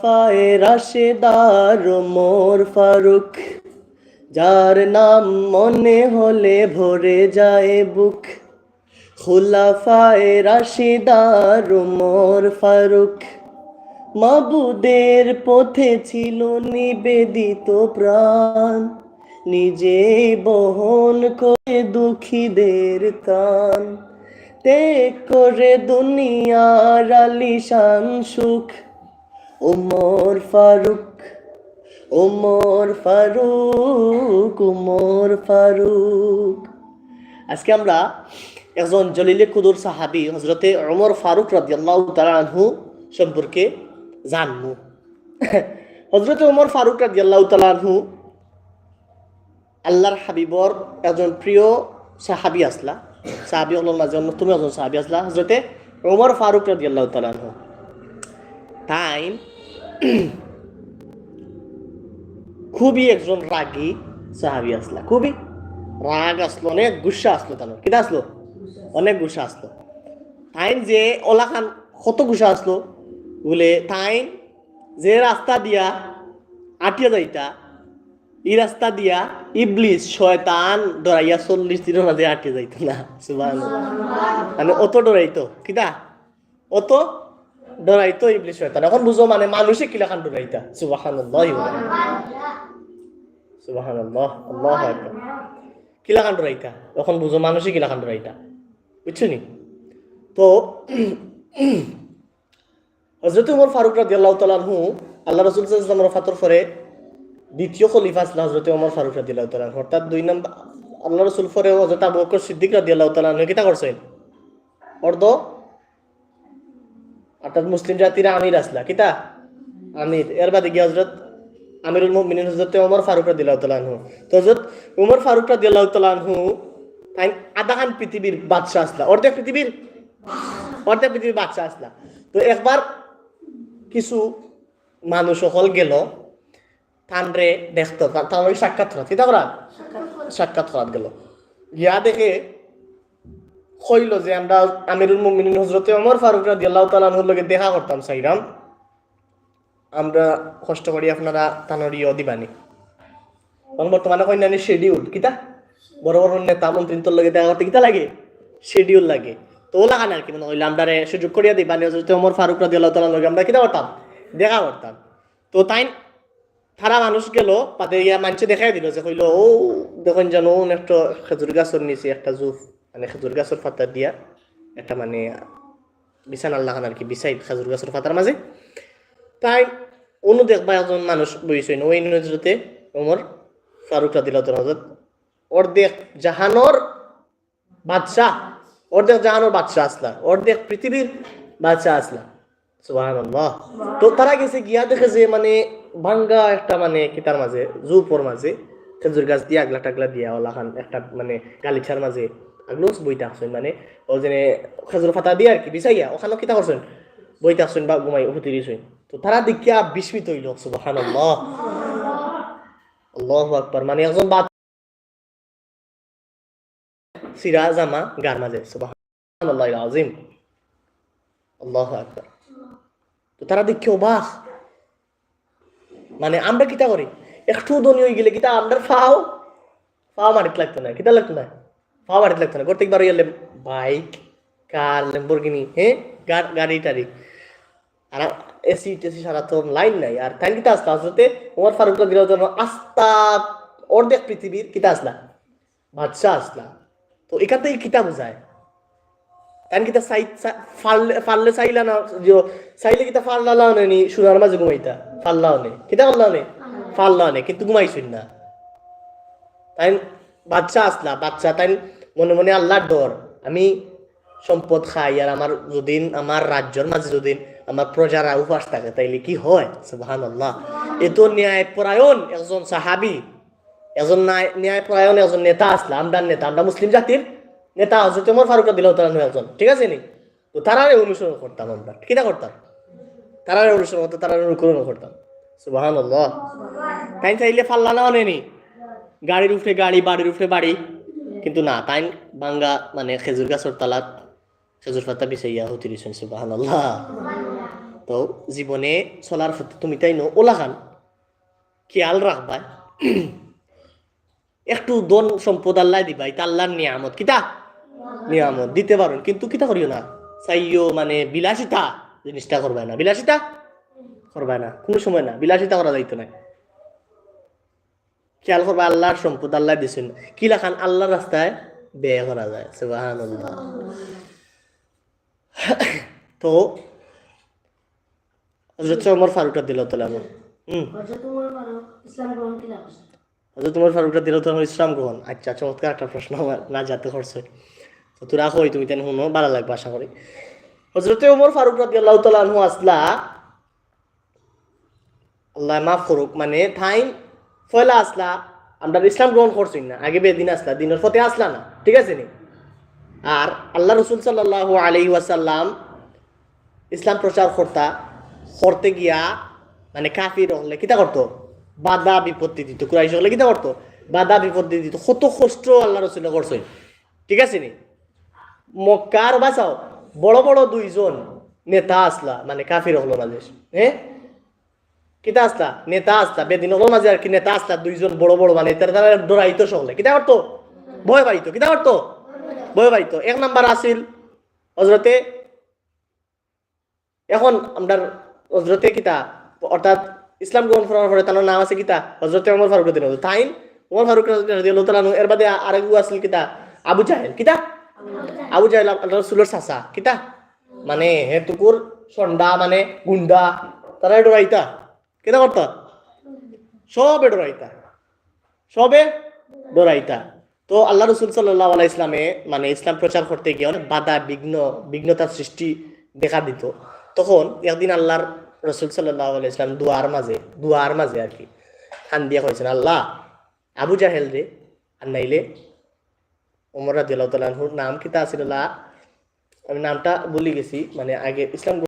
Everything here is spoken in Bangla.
পায়ে রাশেদার মোর ফারুক, যার নাম মনে হলে ভরে যায় বুক। খুলাফায়ে রাশিদার মোর ফারুক, মাবুদের পথে ছিল নিবেদিত প্রাণ। নিজে বহন করে দুঃখীদের কান তে করে দুনিয়ার আলিশান সুখ। ওমর ফারুক ওমর ফারুক ওমর ফারুক। আজকে আমরা একজন জলিলে কুদুর সাহাবি হজরতে ওমর ফারুক রাদিয়াল্লাহু তাআলা আনহু সম্পর্কে জানব। হজরতে ওমর ফারুক রাদিয়াল্লাহু তাআলা আনহু আল্লাহর হাবিবর একজন প্রিয় সাহাবি আসলা। সাহাবি মাঝে অন্যতম একজন সাহাবি আসলা হজরতে ওমর ফারুক রাদিয়াল্লাহু তাআলা আনহু। তাই খুবই একজন রাগী সাহাবি আসলা। খুবই রাগ আসলো অনেক গুসা আসলো তার কিটা আসলো? অনেক গুসা আসলো। তাই যে ওলা খান কত গুসা আসলো? বলে তাই যে রাস্তা দিয়া আটিয়া যাইতা ই রাস্তা দিয়া ইবলিস শয়তান ডরাইয়া চল্লিশ দিনের মাঝে আটকে যাইতো না। মানে অত ডরাইতো। কিটা? অত ডরাইতো ইবলিস শয়তান এখন বুঝো মানে মানুষে কিলাখান ডরাইতা? সুবহানাল্লাহ সুবহানাল্লাহ, আল্লাহু আকবার। কিলাখান ডরাইতা? এখন বুঝো মানুষে কিলাখান ডরাইতা? বুঝছ নি? তো হজরত উমর ফারুক রাদিয়াল্লাহু তাআলা আনহু আল্লাহ রাসূল সাল্লাল্লাহু আলাইহি ওয়াসাল্লামের ফাতর পরে দ্বিতীয় খলিফা আসলে হজরত ওমর ফারুক রাদিয়াল্লাহু তাআলা আনহু। অর্থাৎ দুই নম্বর, আল্লাহ রাসূল পরে হজরত আবু বকর সিদ্দিক রাদিয়াল্লাহু তাআলা আনহু কিতা করছেন? অর্ধ অর্থাৎ মুসলিম জাতির আমির আসলা কিতা আমির। এর বাদে গিয়ে হজরত আমিরুল মুমিনিন হজরত ওমর ফারুক আনহু। তো হজরত ওমর ফারুক রাদিয়াল্লাহু তাআলা তাই আধাখান পৃথিবীর বাদশাহ আসলা অর্ধেক পৃথিবীর? অর্ধেক পৃথিবীর বাদশাহ আসলা তো একবার কিছু মানুষ সকল গেল, তানরে দেখতো তার সাক্ষাৎ করা কিতা করা সাক্ষাৎ করা গেল। গিয়া দেখে কইল যে আমরা আমিরুল মুমিনিন হজরতে ওমর ফারুক রাদিয়াল্লাহু তাআলা আনহুর লগে দেখা করতাম, সাইরাম। আমরা কষ্ট করি আপনারা তানর ইয় দিবানি। তখন বর্তমানে কইনানি শিডিউল কিতা? বড় বড় নেতা মন্ত্রী তোর লগে দেখা করতে কিতা লাগে? শিডিউল লাগে। তো ও লাগান আর কি মানে হইলে আমরা সুযোগ করিয়া দিবানি হজরতে ওমর ফারুক রাদিয়াল্লাহু তাআলা লগে আমরা কিতা করতাম? দেখা করতাম। তো তাই তারা মানুষ গেল, পাতে ইয়া মানুষে দেখাই দিল যে কইলো, ও, দেখুন জানো একটা খেজুর গাছর নিচে একটা জুফ। মানে খেজুর গাছর পাতা দিয়া একটা মানে বিছানার লাগান আর কি, বিছাই খেজুর গাছর পাতার মাঝে। তাই অনু দেখবা একজন মানুষ বইছে ওই নজরতে ওমর ফারুক রাদিল্লাহ হজরত অর্ধেক জাহানোর বাদশাহ, অর্ধেক জাহানোর বাদশাহ আসলা, অর্ধেক পৃথিবীর বাদশাহ আসলা। সুবহানাল্লাহ। তো তারা গেছে গিয়া দেখে যে মানে ভাঙ্গা একটা মানে কি কিতার মাঝে জুপর মাঝে খেজুর গাছ দিয়ে আগলা টাগলা দিয়া ওলা খান, একটা মানে গালিছার মাঝে। আগলো বইটা আসছেন মানে ও যে খেজুর ফাতা দিয়ে আর কি বিচাইয়া ওখানে কিতা করছেন? বইটা আসছেন বা ঘুমাই হুতি দিছেন। তো তারা দেখিয়া বিস্মিত হইল, সুবহানাল্লাহ। আল্লাহু আকবার মানে একজন বাদ সিরা জামা গার মাঝে সুবহানাল্লাহ আজিম আল্লাহু আকবার। তো তারা দেখি অবাক মানে আমরা কিতা করি? একটু ধনী হয়ে গেলে কিতা আমরা ফাও? ফাও মাটিতে লাগতো না কিতা লাগতো না ফাও মাটিতে লাগতো না। প্রত্যেকবার ইয়ে বাইক, কার লেম্বরগিনি হ্যাঁ? গাড়ি টাড়ি। আর এসি টেসি সারা তো লাইন নাই। আর তাই কিতা আসলা আসতে ওমর ফারুক জন্য আস্তা অর্ধেক পৃথিবীর কিতা আসলা? বাদশাহ আসলা। তো এখান থেকে কিতা বোঝায়? তাই কিতা সাই ফাললে ফাললে চাইলা না চাইলে কিতা ফাল্লাও নি সোনার মাঝে ঘুমাইতা। ফাল্লাও নে কিতা ফাল্লাও নে ফাল্লাও নে কিন্তু ঘুমাইছুন না। তাই বাচ্চা আসলা। বাচ্চা তাই মনে মনে আল্লাহর ডর। আমি সম্পদ খাই আর আমার যদি আমার রাজ্যের মাঝে যদি আমার প্রজারা উপাস থাকে, তাইলে কি হয়? সুবাহান আল্লাহ এ তো ন্যায় পরায়ণ একজন সাহাবি একজন ন্যায়- ন্যায় একজন নেতা আসলা আমদার নেতা, আমরা মুসলিম জাতির নেতা হজরত ওমর ফারুক দিল তারা একজন, ঠিক আছে নি? তো তারারে অনুসরণ করতাম আমরা। কিনা করতাম? তারারে অনুসরণ করতাম, তারারে অনুকরণ করতাম। সুবাহান আল্লাহ তাই চাইলে ফাল্লা না অনেনি। গাড়ির উপরে গাড়ি, বাড়ির উপরে বাড়ি। কিন্তু না তাই বাঙ্গা মানে খেজুর গাছর তালাত খেজুর পাতা বিছাইয়া হতে দিয়েছেন সুবাহান আল্লাহ তো জীবনে চলার ক্ষেত্রে তুমি তাই নো ওলা খান, খেয়াল রাখবা একটু দন সম্পদ আল্লাহ দিবা এটা আল্লাহর নিয়ামত। কিতা? নিয়ামত, দিতে পারেন কিন্তু কিতা করিও না? চাইও মানে বিলাসিতা জিনিসটা করবে না। বিলাসিতা? করবে না। কোনো সময় না। বিলাসিতা করা যাইতো না খেয়াল করবা আল্লাহর সম্পদ আল্লাহ দিছেন। কি লাখান? আল্লাহর রাস্তায় ব্যয় করা যায়। তো হজরত ওমর ফারুকটা দিল তোলা হুম হজরত উমর ফারুক কিলা দিল তোমার ইসলাম গ্রহণ। আচ্ছা চমৎকার একটা প্রশ্ন আমার না জানতে করছে তো তোরা কই তুমি তেন শুনো ভালো লাগবে আশা করি। হজরতে ওমর ফারুক রাদি আল্লাহ তালু আসলা আল্লাহ মাফ করুক মানে টাইম ফয়লা আসলা, আমরা ইসলাম গ্রহণ করছি না, আগে বেদিন আসলা, দিনের ফতে আসলা না, ঠিক আছে নি? আর আল্লাহ রসুল সাল্লাহ আলি ওয়াসাল্লাম ইসলাম প্রচার করতা, করতে গিয়া মানে কাফির হলে কিতা করতো? বাধা বিপত্তি দিত, কুরাইশ হলে কিতা করতো? বাধা বিপত্তি দিত, কত কষ্ট আল্লাহ রসুল করছে ঠিক আছে নি? মক্কার বাঁচাও, বড় বড় দুইজন নেতা আসলা মানে কাফির হলো মাঝে হ্যাঁ? কিতা আসলা নেতা আসলা বেদিন মাঝে আর কি নেতা আসলা দুইজন বড় বড় মানে তারা ডরাইতো সকলে। কিতা করতো ভয় পাইতো কিতা করতো ভয় পাইতো এক নাম্বার আসিল হজরতে এখন আমরা হজরতে কিতা অর্থাৎ ইসলাম গ্রহণ করার পরে তার নাম আছে কিতা হজরতে ওমর ফারুক দিন তাইন ওমর ফারুক এর বাদে আরেক আসিল কিতা, আবু জাহেল। কিতা? আবু জাহেল রাসূলের চাচা। কিতা? মানে হে তুকুর সন্ডা মানে গুন্ডা তারা ডরাইতা কিতা করতা সবে ডরাইতা। সবে ডরাইতা। তো আল্লাহ রসুল সাল্লাহ আলাই ইসলামে মানে ইসলাম প্রচার করতে গিয়ে অনেক বাধা, বিঘ্ন, বিঘ্নতার সৃষ্টি দেখা দিত। তখন একদিন আল্লাহর রসুল সাল্লাহ ইসলাম দুয়ার মাঝে দুয়ার মাঝে আর কি খান দিয়া করেছেন আল্লাহ, আবু জাহেল রে, আর নাইলে ওমর রাদিয়াল্লাহু তাআলার নাম কিতা আছিল লা? আমি নামটা ভুলে গেছি মানে আগে ইসলাম